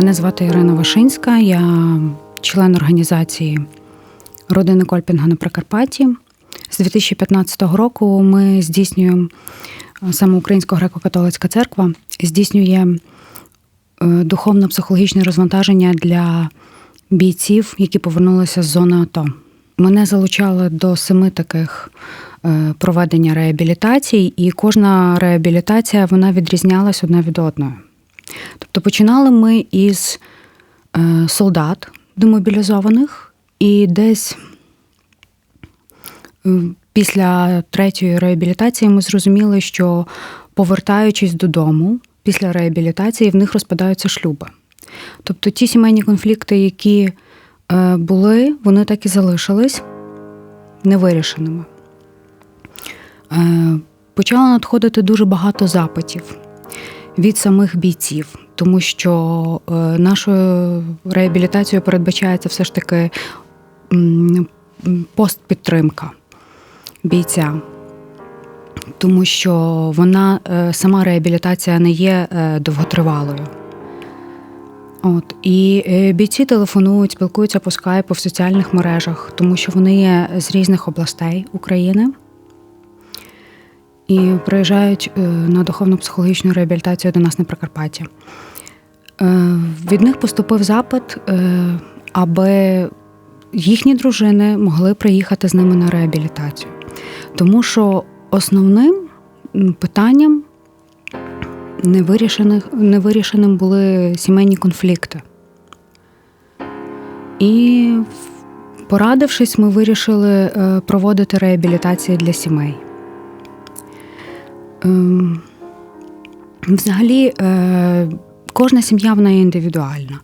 Мене звати Ірина Вишинська, я член організації родини Кольпінга на Прикарпатті. З 2015 року ми здійснюємо саме Українська греко-католицька церква здійснює е, духовно-психологічне розвантаження для бійців, які повернулися з зони АТО. Мене залучали до семи таких е, проведення реабілітацій, і кожна реабілітація вона відрізнялась одна від одної. Тобто починали ми із е, солдат демобілізованих, і десь е, після третьої реабілітації ми зрозуміли, що повертаючись додому після реабілітації, в них розпадаються шлюби. Тобто ті сімейні конфлікти, які е, були, вони так і залишились невирішеними. Почало надходити дуже багато запитів від самих бійців, тому що е, нашою реабілітацією передбачається все ж таки постпідтримка бійця. Тому що вона е, сама реабілітація не є е, довготривалою. От І бійці телефонують, спілкуються по скайпу в соціальних мережах, тому що вони є з різних областей України і приїжджають е, на духовно-психологічну реабілітацію до нас на Прикарпаття. Е, від них поступив запит, е, аби їхні дружини могли приїхати з ними на реабілітацію. Тому що основним питанням невирішеним були сімейні конфлікти. І, порадившись, ми вирішили проводити реабілітації для сімей. Ем, взагалі, е, кожна сім'я вона є індивідуальна,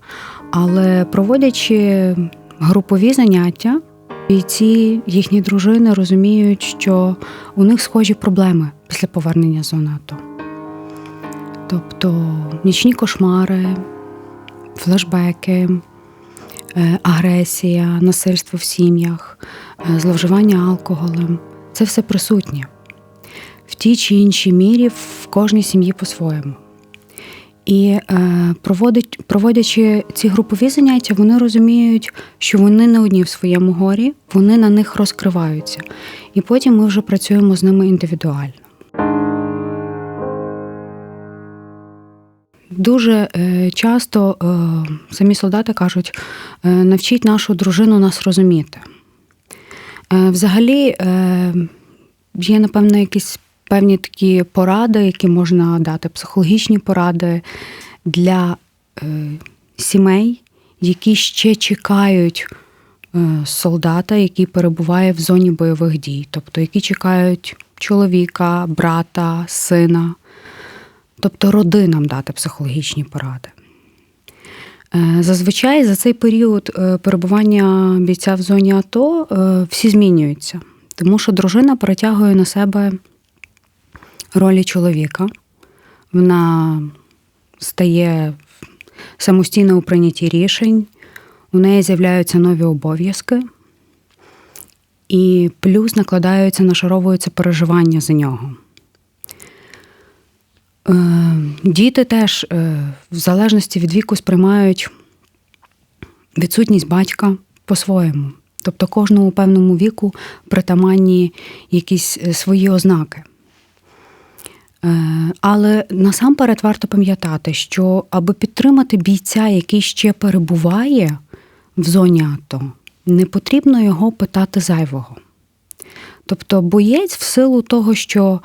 але проводячи групові заняття, бійці, їхні дружини розуміють, що у них схожі проблеми після повернення з зони. Тобто нічні кошмари, флешбеки, е, агресія, насильство в сім'ях, е, зловживання алкоголем це все присутнє в тій чи іншій мірі в кожній сім'ї по-своєму. І е, проводить, проводячи ці групові заняття, вони розуміють, що вони не одні в своєму горі, вони на них розкриваються. І потім ми вже працюємо з ними індивідуально. Дуже е, часто е, самі солдати кажуть, е, навчіть нашу дружину нас розуміти. Е, взагалі, е, є, напевно, якісь певні такі поради, які можна дати, психологічні поради для е, сімей, які ще чекають е, солдата, який перебуває в зоні бойових дій, тобто які чекають чоловіка, брата, сина, тобто родинам дати психологічні поради. Е, зазвичай за цей період е, перебування бійця в зоні АТО е, всі змінюються, тому що дружина перетягує на себе ролі чоловіка. Вона стає самостійно у прийнятті рішень, у неї з'являються нові обов'язки, і плюс накладаються, нашаровуються переживання за нього. Е, діти теж, е, в залежності від віку, сприймають відсутність батька по-своєму. Тобто кожному певному віку притаманні якісь е, свої ознаки. Е, але насамперед варто пам'ятати, що аби підтримати бійця, який ще перебуває в зоні АТО, не потрібно його питати зайвого. Тобто боєць в силу того, що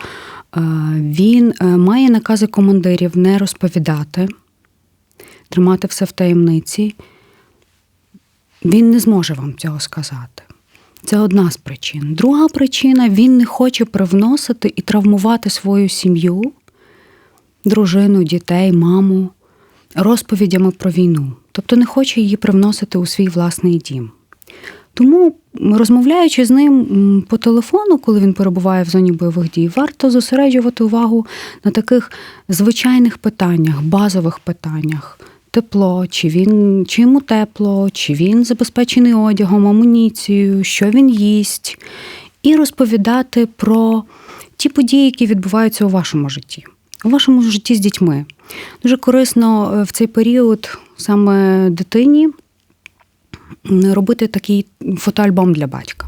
е, він е, має накази командирів не розповідати, тримати все в таємниці, він не зможе вам цього сказати. Це одна з причин. Друга причина він не хоче привносити і травмувати свою сім'ю, дружину, дітей, маму розповідями про війну. Тобто не хоче її привносити у свій власний дім. Тому, розмовляючи з ним по телефону, коли він перебуває в зоні бойових дій, варто зосереджувати увагу на таких звичайних питаннях, базових питаннях тепло, чи він чи йому тепло, чи він забезпечений одягом, амуніцією, що він їсть, і розповідати про ті події, які відбуваються у вашому житті, у вашому житті з дітьми. Дуже корисно е, в цей період саме дитині робити такий фотоальбом для батька,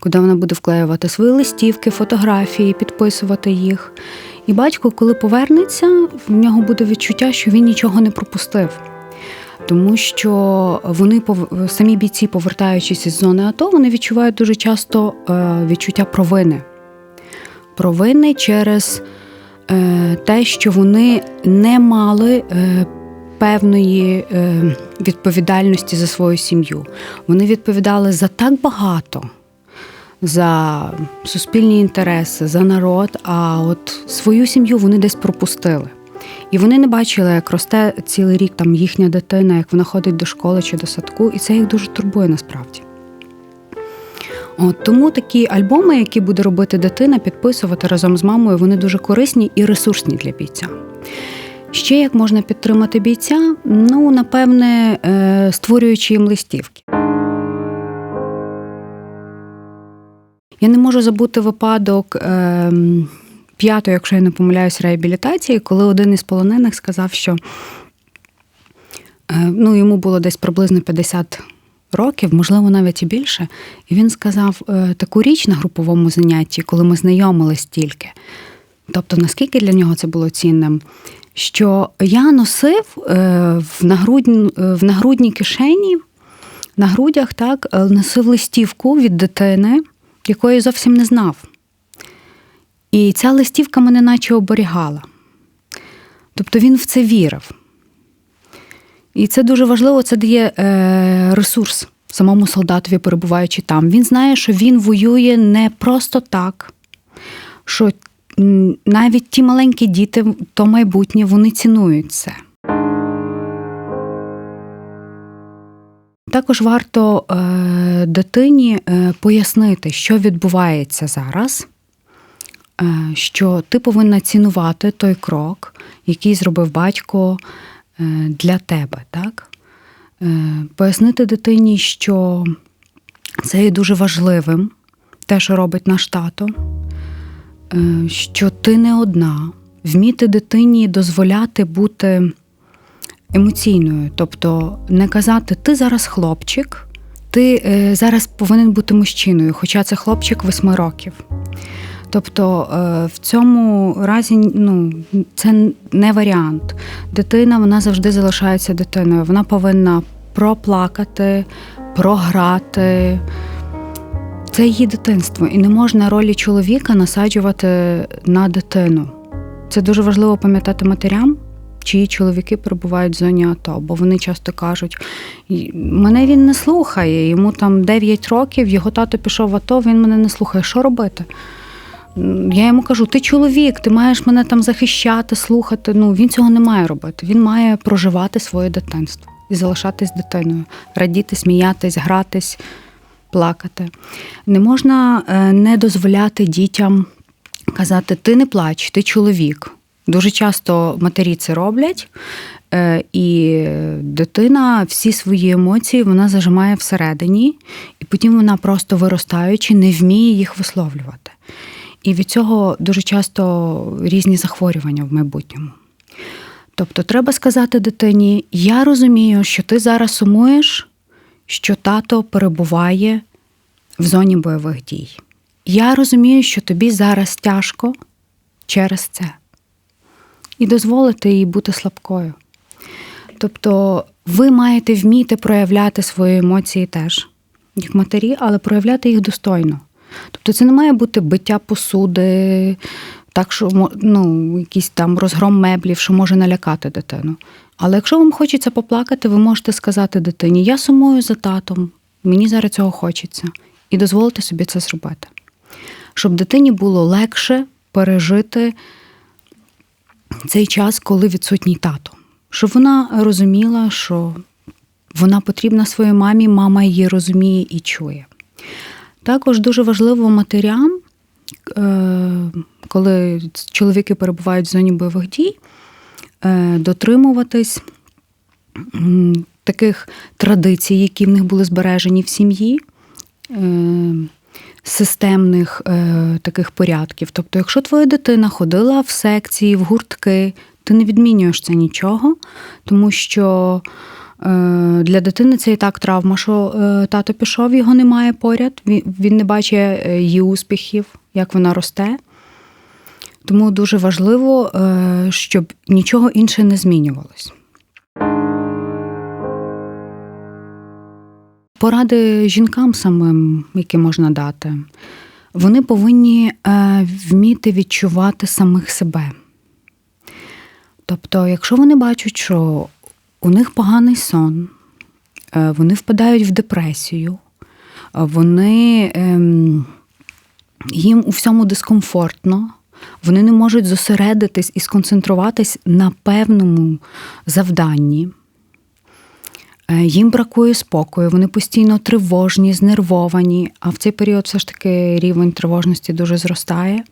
куди вона буде вклеювати свої листівки, фотографії, підписувати їх. І батько, коли повернеться, в нього буде відчуття, що він нічого не пропустив. Тому що вони самі бійці, повертаючись із зони АТО, вони відчувають дуже часто е, відчуття провини. Провини через е, те, що вони не мали е, певної відповідальності за свою сім'ю. Вони відповідали за так багато за суспільні інтереси, за народ. А от свою сім'ю вони десь пропустили. І вони не бачили, як росте цілий рік там їхня дитина, як вона ходить до школи чи до садку, і це їх дуже турбує насправді. От, Тому такі альбоми, які буде робити дитина, підписувати разом з мамою, вони дуже корисні і ресурсні для бійця. Ще як можна підтримати бійця, ну, напевне, е, створюючи їм листівки. Я не можу забути випадок ем, п'ятої, якщо я не помиляюсь, реабілітації, коли один із полонених сказав, що е, ну, йому було десь приблизно 50 років, можливо, навіть і більше. І він сказав е, таку річ на груповому занятті, коли ми знайомились тільки. Тобто, наскільки для нього це було цінним, що я носив е, в нагрудні, в нагрудній кишені, на грудях так, носив листівку від дитини якої зовсім не знав. І ця листівка мене наче оберігала. Тобто він в це вірив. І це дуже важливо, це дає е, ресурс самому солдатові, перебуваючи там. Він знає, що він воює не просто так, що навіть ті маленькі діти, то майбутнє, вони цінують це. Також варто е, дитині е, пояснити, що відбувається зараз, е, що ти повинна цінувати той крок, який зробив батько для тебе. Так? Пояснити дитині, що це є дуже важливим, те, що робить наш тато, що ти не одна, вміти дитині дозволяти бути емоційною, тобто не казати Ти зараз хлопчик, ти е, зараз повинен бути мужчиною, хоча це хлопчик восьми років. Тобто е, в цьому разі ну, це не варіант. Дитина вона завжди залишається дитиною. Вона повинна проплакати, програти. Це її дитинство, і не можна ролі чоловіка насаджувати на дитину. Це дуже важливо пам'ятати матерям чиї чоловіки перебувають в зоні АТО, бо вони часто кажуть, мене він не слухає, йому там 9 років, його тато пішов в АТО, він мене не слухає. Що робити? Я йому кажу, ти чоловік, ти маєш мене там захищати, слухати. Ну він цього не має робити. Він має проживати своє дитинство і залишатись дитиною, радіти, сміятись, гратись, плакати. Не можна е, не дозволяти дітям казати Ти не плач, ти чоловік. Дуже часто матері це роблять, е, і дитина всі свої емоції вона зажимає всередині, і потім вона просто виростаючи, не вміє їх висловлювати. І від цього дуже часто різні захворювання в майбутньому. Тобто, треба сказати дитині: я розумію, що ти зараз сумуєш, що тато перебуває в зоні бойових дій. Я розумію, що тобі зараз тяжко через це і дозволити їй бути слабкою. Тобто ви маєте вміти проявляти свої емоції теж, як матері, але проявляти їх достойно. Тобто це не має бути биття посуди, так що ну, якийсь там розгром меблів, що може налякати дитину. Але якщо вам хочеться поплакати, ви можете сказати дитині: Я сумую за татом, мені зараз цього хочеться, і дозволити собі це зробити. Щоб дитині було легше пережити цей час, коли відсутній тато, щоб вона розуміла, що вона потрібна своїй мамі, мама її розуміє і чує. Також дуже важливо матерям, е, коли чоловіки перебувають в зоні бойових дій, е, дотримуватись таких традицій, які в них були збережені в сім'ї. Системних е, таких порядків. Тобто, якщо твоя дитина ходила в секції, в гуртки, ти ти не відмінюєш це нічого, тому що е, для дитини це і так травма, що е, тато пішов, його немає поряд, він, він не бачить е, її успіхів, як вона росте. Тому дуже важливо, е, щоб нічого інше не змінювалось. Поради жінкам самим, які можна дати, вони повинні е, вміти відчувати самих себе. Тобто, якщо вони бачать, що у них поганий сон, е, вони впадають в депресію, вони ем, їм у всьому дискомфортно, вони не можуть зосередитись і сконцентруватись на певному завданні. Е, Їм бракує спокою, вони постійно тривожні, знервовані, а в цей період все ж таки рівень тривожності дуже зростає.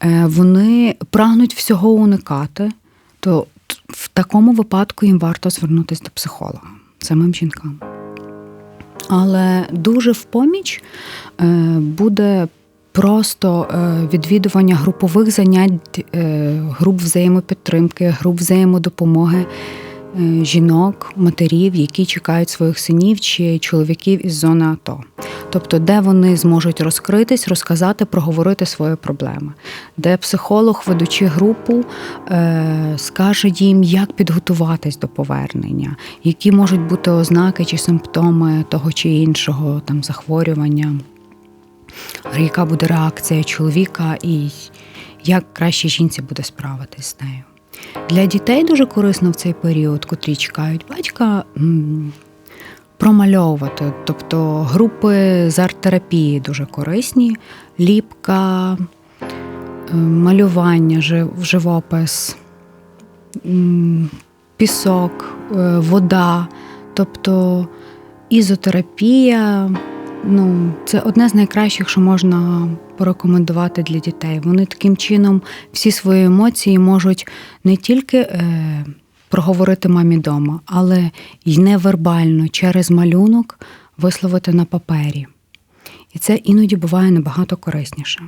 Е, Вони прагнуть всього уникати, то в такому випадку їм варто звернутися до психолога, самим жінкам. Але дуже в поміч е, буде просто відвідування групових занять, груп взаємопідтримки, груп взаємодопомоги жінок, матерів, які чекають своїх синів чи чоловіків із зони АТО. Тобто, де вони зможуть розкритись, розказати, проговорити свої проблеми, де психолог, ведучи групу, е, скаже їм, як підготуватись до повернення, які можуть бути ознаки чи симптоми того чи іншого там захворювання, яка буде реакція чоловіка і як краще жінці буде справитись з нею. Для дітей дуже корисно в цей період, котрі чекають батька, промальовувати. Тобто групи з арт-терапії дуже корисні, ліпка, е, малювання, жив- живопис, пісок, е, вода, тобто ізотерапія. Ну, це одне з найкращих, що можна порекомендувати для дітей. Вони таким чином всі свої емоції можуть не тільки е, проговорити мамі дома, але й невербально через малюнок висловити на папері. І це іноді буває набагато корисніше.